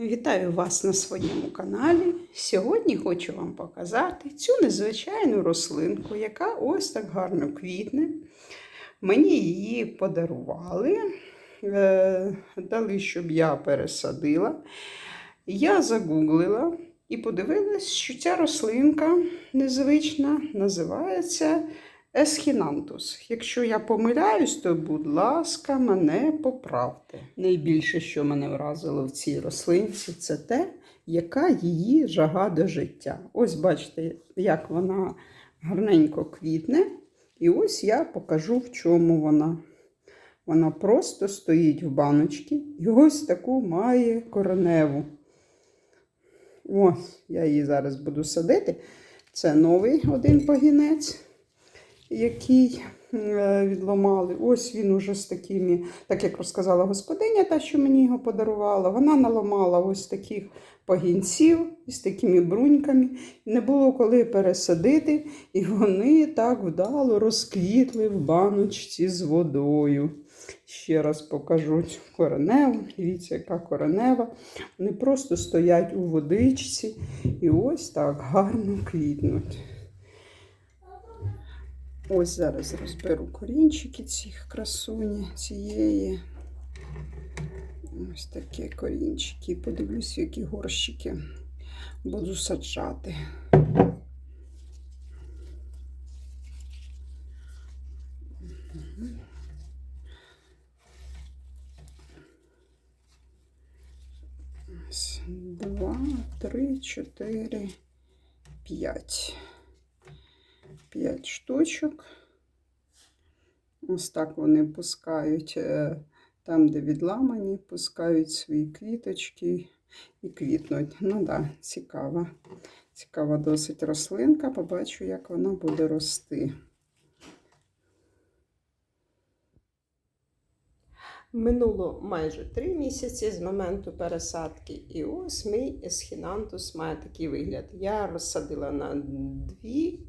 Вітаю вас на своєму каналі. Сьогодні хочу вам показати цю незвичайну рослинку, яка ось так гарно квітне. Мені її подарували, е, дали, щоб я пересадила. Я загуглила і подивилась, що ця рослинка незвична називається Есхінантус. Якщо я помиляюсь, то, будь ласка, мене поправте. Найбільше, що мене вразило в цій рослинці, це те, яка її жага до життя. Ось бачите, як вона гарненько квітне. І ось я покажу, в чому вона. Вона просто стоїть в баночці і ось таку має кореневу. Ось, я її зараз буду садити. Це новий один пагінець який е, відломали. Ось він уже з такими, так як розказала господиня, та, що мені його подарувала, вона наламала ось таких пагінців із такими бруньками. Не було коли пересадити, і вони так вдало розквітли в баночці з водою. Ще раз покажу цю. Дивіться, яка коренева. Вони просто стоять у водичці і ось так гарно квітнуть. Ось зараз розберу корінчики цих красуні, цієї. Ось такі корінчики. Подивлюсь, які горщики буду саджати. Ось Два, три, чотири, п'ять. 5 штучок. Ось так вони пускають е, там, де відламані, пускають свої квіточки і квітнуть. Ну так, цікава. Цікава досить рослинка. Побачу, як вона буде рости. Минуло майже три місяці з моменту пересадки, і ось мій есхінантус має такий вигляд. Я розсадила на дві,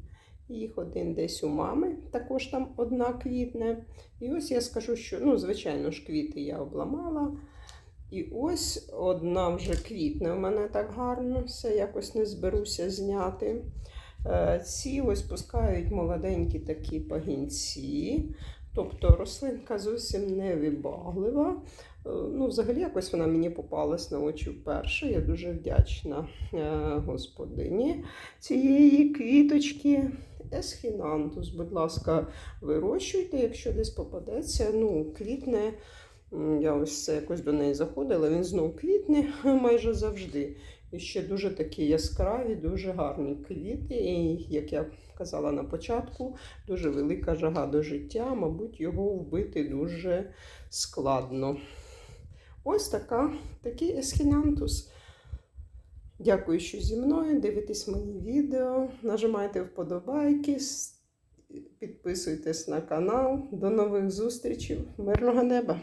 їх один десь у мами, також там одна квітне. І ось я скажу, що, ну, звичайно ж, квіти я обламала. І ось одна вже квітне у мене так гарно, все якось не зберуся зняти. Е, Ці ось пускають молоденькі такі пагінці. Тобто рослинка зовсім не вибаглива. Е, Ну, взагалі, якось вона мені попалась на очі вперше. Я дуже вдячна е, господині цієї квіточки. Есхінантус, будь ласка, вирощуйте, якщо десь попадеться. Ну, квітне. Я ось це якось до неї заходила, він знов квітне майже завжди. І ще дуже такі яскраві, дуже гарні квіти. І, як я казала на початку, дуже велика жага до життя, мабуть, його вбити дуже складно. Ось така, такий есхінантус. Дякую, що зі мною. Дивитесь мої відео, нажимайте вподобайки, підписуйтесь на канал. До нових зустрічей. Мирного неба!